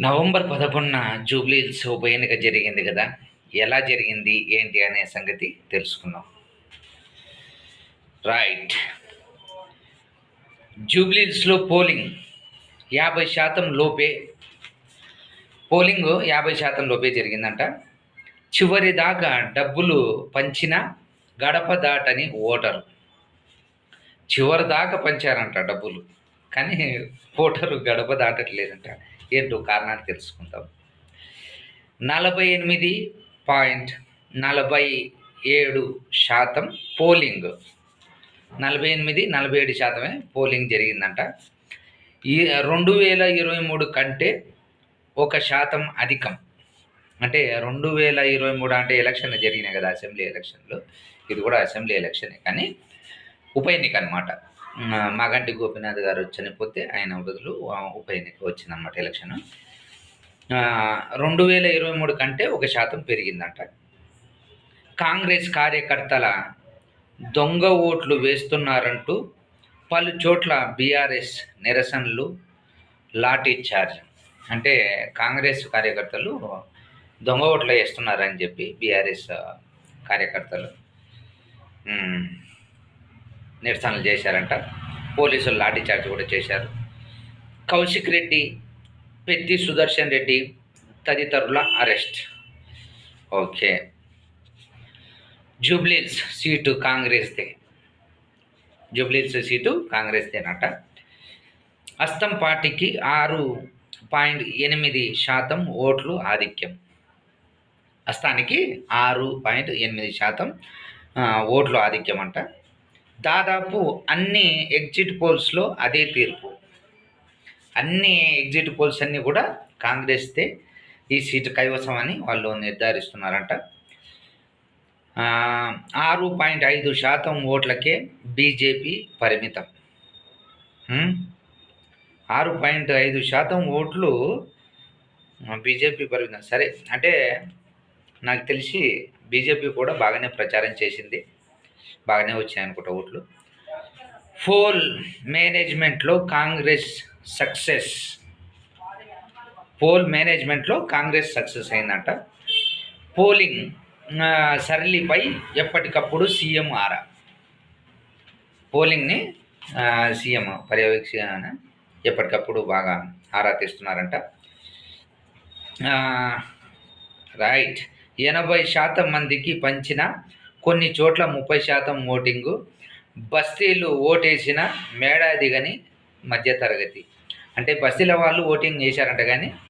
November పదకొండున జూబ్లీహిల్స్ ఉప ఎన్నిక జరిగింది కదా ఎలా జరిగింది ఏంటి అనే సంగతి తెలుసుకుందాం. రైట్. జూబ్లీహిల్స్లో పోలింగ్ యాభై శాతం లోపే పోలింగ్ యాభై శాతం లోపే జరిగిందంట. చివరి దాకా డబ్బులు పంచిన గడప దాటని ఓటరు. చివరి దాకా పంచారంట డబ్బులు కానీ ఓటరు గడప దాటట్లేదంట. ఏంటో కారణాలు తెలుసుకుందాం నలభై ఎనిమిది పాయింట్ నలభై ఏడు శాతం పోలింగ్. నలభై ఎనిమిది నలభై ఏడు శాతమే పోలింగ్ జరిగిందంట. ఈ రెండు వేల ఇరవై మూడు కంటే ఒక శాతం అధికం. అంటే రెండు వేల ఇరవై మూడు అంటే ఎలక్షన్ జరిగినాయి కదా అసెంబ్లీ ఎలక్షన్లు. ఇది కూడా అసెంబ్లీ ఎలక్షనే కానీ ఉప ఎన్నిక అనమాట మాగంటి గోపీనాథ్ గారు చనిపోతే ఆయన బదులు ఉప ఎన్నిక వచ్చిందన్నమాట ఎలక్షన్. రెండు వేల ఇరవై మూడు కంటే ఒక శాతం పెరిగిందంట. కాంగ్రెస్ కార్యకర్తల దొంగ ఓట్లు వేస్తున్నారంటూ పలు చోట్ల బీఆర్ఎస్ నిరసనలు లాఠీ చార్జ్. అంటే కాంగ్రెస్ కార్యకర్తలు దొంగ ఓట్లు వేస్తున్నారని చెప్పి బీఆర్ఎస్ కార్యకర్తలు. నిరసనలు చేశారంట. పోలీసులు లాఠీ చార్జ్ కూడా చేశారు. కౌశిక్ రెడ్డి పెద్ది సుదర్శన్ రెడ్డి తదితరుల అరెస్ట్. ఓకే. జూబ్లీల్స్ సీటు కాంగ్రెస్దే. జూబ్లీల్స్ సీటు కాంగ్రెస్దేనట. అస్తం పార్టీకి ఆరు పాయింట్ ఎనిమిది శాతం ఓట్లు ఆధిక్యం. అస్తానికి ఆరు పాయింట్ ఎనిమిది శాతం ఓట్లు ఆధిక్యం అంట దాదాపు అన్ని ఎగ్జిట్ పోల్స్లో అదే తీర్పు. అన్ని ఎగ్జిట్ పోల్స్ అన్నీ కూడా కాంగ్రెస్దే ఈ సీటు కైవసం అని వాళ్ళు నిర్ధారిస్తున్నారంట. ఆరు పాయింట్ ఐదు శాతం ఓట్లకే బీజేపీ పరిమితం. ఆరు పాయింట్ ఐదు శాతం ఓట్లు బీజేపీ పరిమితం. సరే అంటే నాకు తెలిసి బీజేపీ కూడా బాగానే ప్రచారం చేసింది. బాగానే వచ్చాయి అనుకుంటా ఓట్లు. పోల్ మేనేజ్మెంట్లో కాంగ్రెస్ సక్సెస్. పోల్ మేనేజ్మెంట్లో కాంగ్రెస్ సక్సెస్ అయిందంట. పోలింగ్ సరళిపై ఎప్పటికప్పుడు సీఎం ఆరా? పోలింగ్ని సీఎం పర్యవేక్షణ ఎప్పటికప్పుడు బాగా ఆరా తీస్తున్నారంట. రైట్. ఎనభై శాతం మందికి పంచిన కొన్ని చోట్ల ముప్పై శాతం ఓటింగు బస్తీలు ఓటేసిన మేడా దిగని మధ్యతరగతి. అంటే బస్తీల వాళ్ళు ఓటింగ్ చేశారంట కానీ